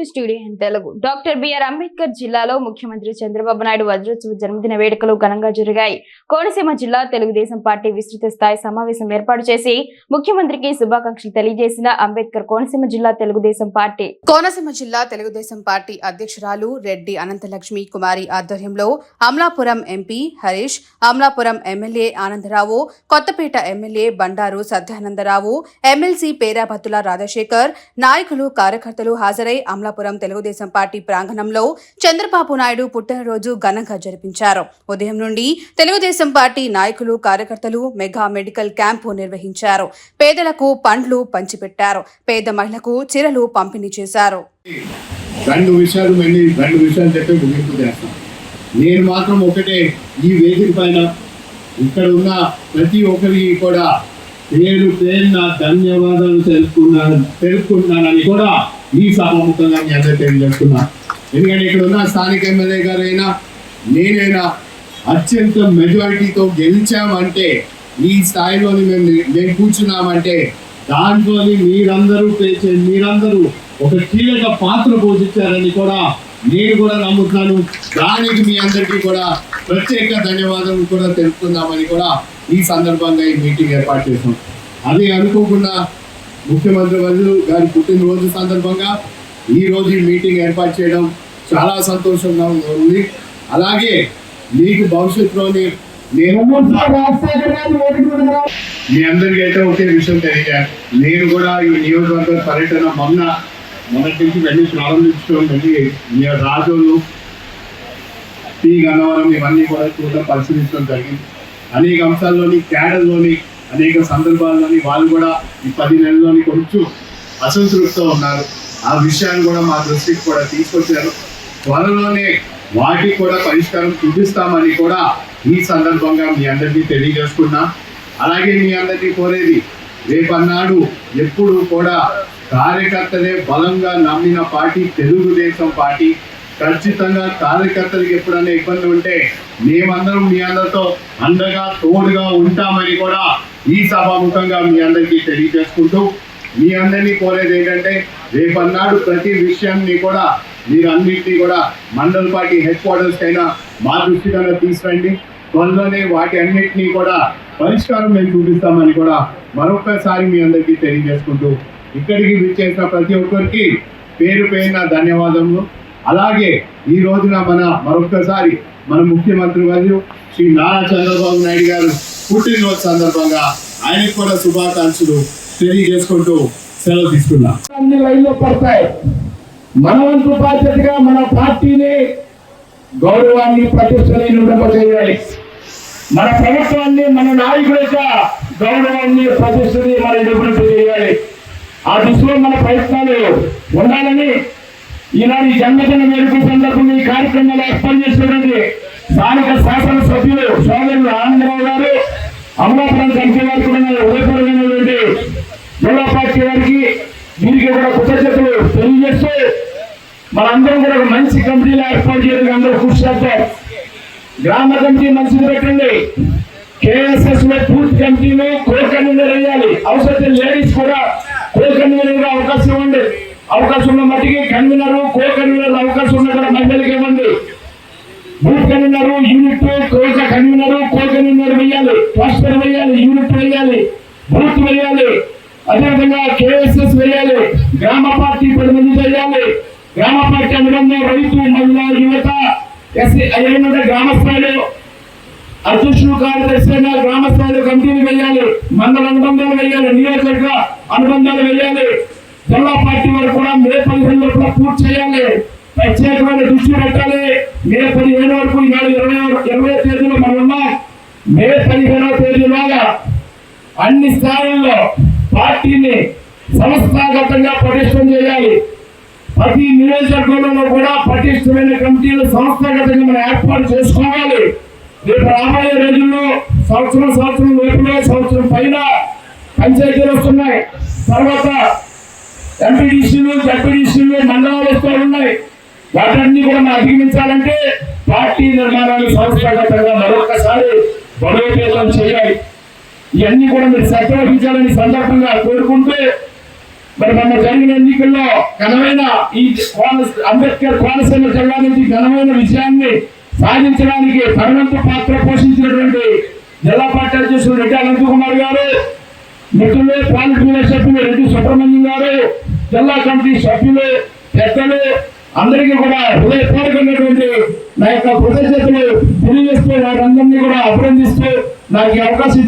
To studio Telugu. Doctor BR Ambedkar జిల్లాలో ముఖ్యమంత్రి చంద్రబాబు నాయుడు వజ్రోత్సవ జన్మదిన వేడుకలు ఘనంగా జరిగాయి. కోనసీమ జిల్లా తెలుగుదేశం పార్టీ విస్తృత స్థాయి సమావేశం ఏర్పాటు చేసి ముఖ్యమంత్రికి శుభాకాంక్షలు తెలియజేసిన అంబేద్కర్ కోనసీమ జిల్లా తెలుగుదేశం పార్టీ. కోనసీమ జిల్లా తెలుగుదేశం పార్టీ అధ్యక్షురాలు రెడ్డి అనంతలక్ష్మి కుమారి ఆధ్వర్యంలో Amalapuram MP Harish Amalapuram MLA Anandarao Kothapeta MLA Bandaru Satyanandarao MLC Perabathula Rajasekhar నాయకులు కార్యకర్తలు హాజరై అమలాపురం తెలుగుదేశం పార్టీ ప్రాంగణంలో చంద్రబాబు నాయుడు పుట్టినరోజు ఘనంగా జరిపించారు. ఉదయం నుండి తెలుగుదేశం పార్టీ నాయకులు కార్యకర్తలు మెగా మెడికల్ క్యాంపు నిర్వహించారు. పేదలకు పండ్లు పంచిపెట్టారు. పేద మహిళకు చీరలు పంపిణీ చేశారు. రెండు విషయాలు మళ్ళీ రెండు విషయాలు చెప్పి ముగింపు చేస్తాం. నేను మాత్రం ఒకటే ఈ వేదిక పైన ఇక్కడ ఉన్న ప్రతి ఒక్కరికి కూడా పేరు పేరు నా ధన్యవాదాలు తెలుపుకున్నాను తెలుపుకుంటున్నానని కూడా ఈ సభాముఖంగా మీ అందరికీ తెలియజేస్తున్నా ఎందుకంటే ఇక్కడ ఉన్న స్థానిక ఎమ్మెల్యే గారైనా నేనైనా అత్యంత మెజారిటీతో గెలిచామంటే ఈ స్థాయిలోని మేము మేము కూర్చున్నామంటే దాంట్లోని మీరందరూ పేచే మీరందరూ ఒక కీలక పాత్ర పోషించారని కూడా నేను కూడా నమ్ముతున్నాను. దానికి మీ అందరికీ కూడా ప్రత్యేక ధన్యవాదాలు కూడా తెలుపుకుందామని కూడా ఈ సందర్భంగా ఈ మీటింగ్ ఏర్పాటు చేసాం అది అనుకోకుండా ముఖ్యమంత్రి వర్యులు గారి పుట్టినరోజు సందర్భంగా ఈ రోజు ఈ మీటింగ్ ఏర్పాటు చేయడం చాలా సంతోషంగా ఉంది. అలాగే మీకు భవిష్యత్తులోని నేను మీ అందరికీ అయితే ఒకే విషయం తెలియజేయాలి నేను కూడా ఈ నియోజకవర్గ పర్యటన మొన్న మొదటి నుంచి వెళ్ళి ప్రారంభించడం వెళ్ళి మీ రాజోలు టీ గన్నవరం ఇవన్నీ కూడా చూడడం పరిశీలించడం జరిగింది. అనేక అంశాల్లోని క్యాడర్లోని అనేక సందర్భాల్లోని వాళ్ళు కూడా ఈ పది నెలల్లోని కొంచెం అసంతృప్తితో ఉన్నారు. ఆ విషయాన్ని కూడా మా దృష్టికి కూడా తీసుకొచ్చారు. త్వరలోనే వాటికి కూడా పరిష్కారం చూపిస్తామని కూడా ఈ సందర్భంగా మీ అందరినీ తెలియజేసుకున్నా. అలాగే మీ అందరికీ కోరేది రేపన్నాడు ఎప్పుడు కూడా కార్యకర్తలే బలంగా నమ్మిన పార్టీ తెలుగుదేశం పార్టీ. ఖచ్చితంగా కార్యకర్తలకు ఎప్పుడైనా ఇబ్బంది ఉంటే మేమందరం మీ అందరితో అండగా తోడుగా ఉంటామని కూడా ఈ సభాముఖంగా మీ అందరికీ తెలియజేసుకుంటూ మీ అందరినీ కోరేది ఏంటంటే రేపన్నాడు ప్రతి విషయాన్ని కూడా మీరు అన్నింటినీ కూడా మండల పార్టీ హెడ్ క్వార్టర్స్ అయినా మా దృష్టికైనా తీసుకురండి. త్వరలోనే వాటి అన్నింటినీ కూడా పరిష్కారం మేము చూపిస్తామని కూడా మరొకసారి మీ అందరికీ తెలియజేసుకుంటూ ఇక్కడికి విచ్చేసిన ప్రతి ఒక్కరికి పేరు పేరున ధన్యవాదములు. అలాగే ఈ రోజున మన మరొకసారి మన ముఖ్యమంత్రి మరియు శ్రీ నారా చంద్రబాబు నాయుడు గారు పుట్టినరోజు సందర్భంగా ఆయనకు కూడా శుభాకాంక్షలు తెలియజేసుకుంటూ సెలవు తీసుకున్నాం అన్ని లైన్లో పడతాయి. మనవంతు బాధ్యతగా మన పార్టీని గౌరవాన్ని ప్రతిష్టని నింప చేయాలి. మన ప్రభుత్వాన్ని మన నాయకుల యొక్క గౌరవాన్ని ప్రతిష్టని మన నింప చేయాలి. ఆ దిశలో మన ప్రయత్నాలు ఉండాలని ఈనాడు జన్మదిన వేడుక సందర్భంగా ఈ కార్యక్రమాలు ఏర్పాటు చేసినటువంటి స్థానిక శాసనసభ్యులు సోదరులు ఆనందరావు గారు అమలాపురం కమిటీ వారికి కూడా ఉదయపూర్వమైనటువంటి జిల్లా పార్టీ వారికి దీనికి కూడా కృతజ్ఞతలు తెలియజేస్తూ మనందరం కూడా ఒక మంచి కమిటీలు ఏర్పాటు చేయడానికి అందరూ కృషి చేద్దాం. గ్రామ కమిటీ మంచిది పెట్టండి. కేఎస్ఎస్లో పూర్తి కమిటీలు కోర్ కన్వీనర్ వేయాలి. అవసరం లేడీస్ కూడా కోర్ కన్వీనర్ అవకాశం ఇవ్వండి అవకాశం ఉన్న మట్టికి కన్వీనర్ కో కన్వీనర్ అవకాశం ఉన్న కూడా మహిళలకు ఇవ్వండి. బూత్ కన్వీనర్ యూనిట్ కోక కన్వీనర్ కో కన్వీనర్ వేయాలి క్లస్టర్ వేయాలి యూనిట్ వేయాలి బూత్ వేయాలి అదేవిధంగా కేఎస్ఎస్ వేయాలి గ్రామ పార్టీ పది మంది వేయాలి గ్రామ పార్టీ అనుబంధం రైతు మహిళ యువత ఎస్సీ అదేవిధంగా గ్రామ స్థాయిలో అధ్యక్షులు కార్యదర్శి గ్రామ స్థాయిలో కమిటీలు వేయాలి మండల అనుబంధాలు వేయాలి నియోజకవర్గ అనుబంధాలు వేయాలి జిల్లా పార్టీ వారు కూడా మే పదిహేను లోపల పూర్తి చేయాలి. ప్రత్యేకమైన దృష్టి పెట్టాలి. మే పదిహేను వరకు ఈనాడు ఇరవై ఇరవై తేదీలో మనం మే పదిహేనవ తేదీలాగా అన్ని స్థాయిల్లో పార్టీని సంస్థాగతంగా పటిష్టం చేయాలి. ప్రతి నియోజకవర్గంలో కూడా పటిష్టమైన కమిటీలు సంస్థాగతంగా మనం ఏర్పాటు చేసుకోవాలి. రేపు రాబోయే రోజుల్లో సంవత్సరం సంవత్సరం లోపలే సంవత్సరం పైన పంచాయతీలు వస్తున్నాయి. తర్వాత ఎంపీడీసీలు జడ్పీడీసీలు మండలాలు వస్తూ ఉన్నాయి. వాటన్ని కూడా మనం అధిగమించాలంటే పార్టీ నిర్మాణాలు సంస్థాగతంగా మరొకసారి బలోపేతం చేయాలి. ఇవన్నీ కూడా మీరు శ్రద్ధ సందర్భంగా కోరుకుంటే మరి మొన్న జరిగిన ఎన్నికల్లో ఘనమైన ఈ అంబేద్కర్ కోనసీమ జిల్లా నుంచి ఘనమైన విజయాన్ని సాధించడానికి తగినంత పాత్ర పోషించినటువంటి జిల్లా పార్టీ అధ్యక్షులు రెడ్డి అనంత్ కుమార్ గారు మిత్రులు పాలిట్ బ్యూరో సభ్యులు రెడ్డి సుబ్రహ్మణ్యం గారు జిల్లా కమిటీ సభ్యులు పెద్దలు అందరికీ కూడా హృదయపూర్వకమైనటువంటి నా యొక్క కృతజ్ఞతలు తెలియజేస్తూ వారందరినీ కూడా అభినందిస్తూ నాకు అవకాశం